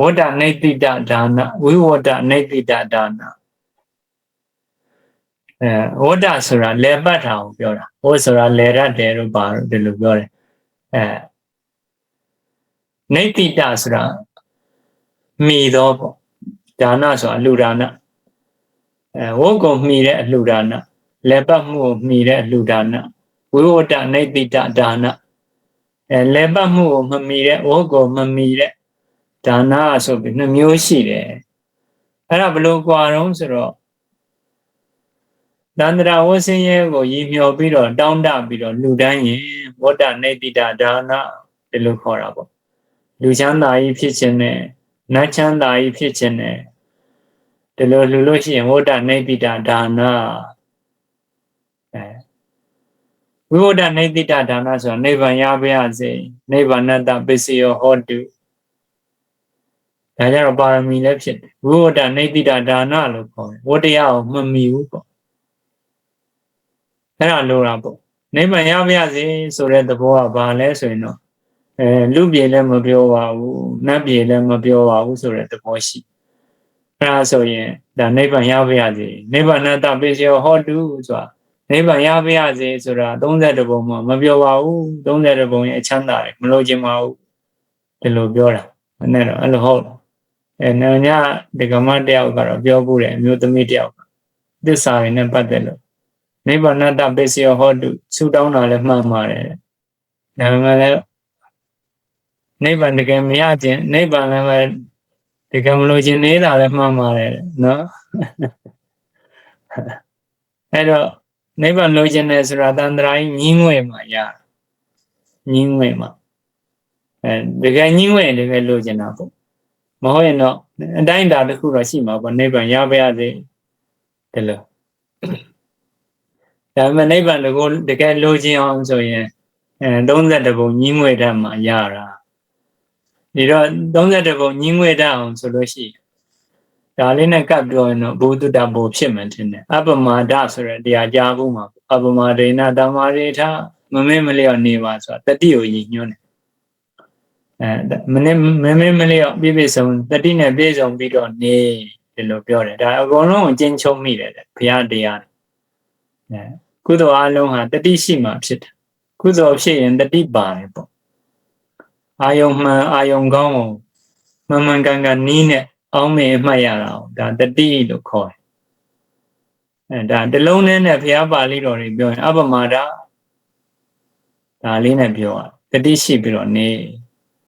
ဝတ္တနေတိတဒါနဝိဝတ္တနေတိတဒါနအဲဝတ္တဆိုတာလဲပတ်တာကိုပြောတာဝတ်ဆိုတာလဲရတယ်လို့ပါတော့ဒီလိုပြောတယ်အဲနေတိတဆိုတာမိတော့ပေါ့ဒါနဆိုတာအလှူဒါနအဲဝုတ်ကိုမိတဲ့အလှူဒါနလဲပတ်မှုကိုမိတဲ့အလှူဒါနဝိဝတ္တနေတိတဒါနအဲလဲပတ်မှုကိုမမီတဲ့ဝုတ်ကိုမမီတဲ့ ဒါနဆိုပြီးနှမျိုးရှိတယ်အဲ့ဒါဘလို့ကြွားတော့ဆိုတော့တန္တရာဝဆင်းရဲကိုရည်မျှော်ပြီးတော့တောင်းတပြီးတော့လူတိုင်းရင်ဝတ္တနေတိတဒါနဒီလိုခေါ်တာပေါ့လူချမ်းသာကြီးဖြစ်ခြင်းနဲ့နတ်ချမ်းသာကြီးဖြစ်ခြင်းနဲ့ဒီလိုလူလို့ရှိရင်ဝတ္တနေတိတဒါနအဲဝိဝဒနေတိတဒါနဆိုတာနိဗ္ဗာန်ရပါရစေနိဗ္ဗာန်တပစ္စယောဟောတု ဒါကြတော့ပါရမီလည်းဖြစ်တယ်ဝိဝဒနေတိတဒါနလို့ခေါ်တယ်ဝတ္တရားကိုမမီဘူးပေါ့အဲ့ဒါလိုတာပေါ့နိဗ္ဗာန်ရပါရစေဆိုတဲ့သဘောကဘာလဲဆိုရင်တော့အဲလူပြေလည်းမပြောပါဘူးနတ်ပြေလည်းမပြောပါဘူးဆိုတဲ့သဘောရှိအဲ့ဒါဆိုရင်ဒါနိဗ္ဗာန်ရပါရစေနိဗ္ဗာန်တပစ္စယောဟောတုဆိုတာနိဗ္ဗာန်ရပါရစေဆိုတာ32ပုံမှာမပြောပါဘူး32ပုံရဲ့အချမ်းသာတယ်မလို့ခြင်းပါဘူးဒီလိုပြောတာအဲ့တော့အဲ့လိုဟုတ်လား အဲနာညာဒီကမတယောက်ကတော့ပြောဖို့တယ်အမျိုးသမီးတယောက်ကသစ္စာရင်းနဲ့ပတ်သက်လို့နိဗ္ဗာန်တပစ္စယောဟောတုဆူတောင်းတာလည်းမှန်ပါတယ်ဒါပေမဲ့လည်းနိဗ္ဗာန်တကယ်မရခြင်းနိဗ္ဗာန်လည်းပဲတကယ်မလို့ခြင်းနေတာလည်းမှန်ပါတယ်နော်အဲ့တော့နိဗ္ဗာန်လိုချင်တယ်ဆိုတာတန်ត្រာကြီးညင်းငွေမှာရညင်းငွေမှာအဲတကယ်ညင်းငွေတကယ်လိုချင်တာပေါ့ မဟုတ်ရင်တော့အတိုင်းတာတစ်ခုတော့ရှိမှာပေါ့နိဗ္ဗာန်ရပါရစေဒီလိုဒါပေမဲ့နိဗ္ဗာန်ကိုတကယ်လိုချင်အောင်ဆိုရင်အဲ32ဘုံညင်းငွေတတ်မှာရတာဒီတော့32ဘုံညင်းငွေတတ်အောင်ဆိုလို့ရှိရင်ဒါလေးနဲ့ကပ်ပြောရင်တော့ဘုဒ္ဓတဘောဖြစ်မှန်တယ်အပမဒဆိုတဲ့တရားကြားဖို့မှာအပမဒေနတမရိထမမင်းမလျော့နေပါဆိုတာတတိကိုရည်ညွှန်းတယ် အဲမင်းမမင်းမလျော့ပြည့်ပြည့်စုံတတိနဲ့ပြည့်စုံပြီးတော့နေဒီလိုပြောတယ်ဒါအကုန်လုံးကိုကျင့်ချုပ်မိတယ်ဘုရားတရားအဲကုသိုလ်အလုံးဟာတတိရှိမှဖြစ်တယ်ကုသိုလ်ဖြစ်ရင်တတိပါတယ်ပေါ့အာယုံမှန်အာယုံကောင်းကိုမမှန်ကန်ကန်နီးနဲ့အောင်းမေမှတ်ရတာဒါတတိလို့ခေါ်တယ်အဲဒါတလုံးနဲ့နဲ့ဘုရားပါဠိတော်တွေပြောရင်အပမဒဒါလေးနဲ့ပြောရတတိရှိပြီးတော့နေ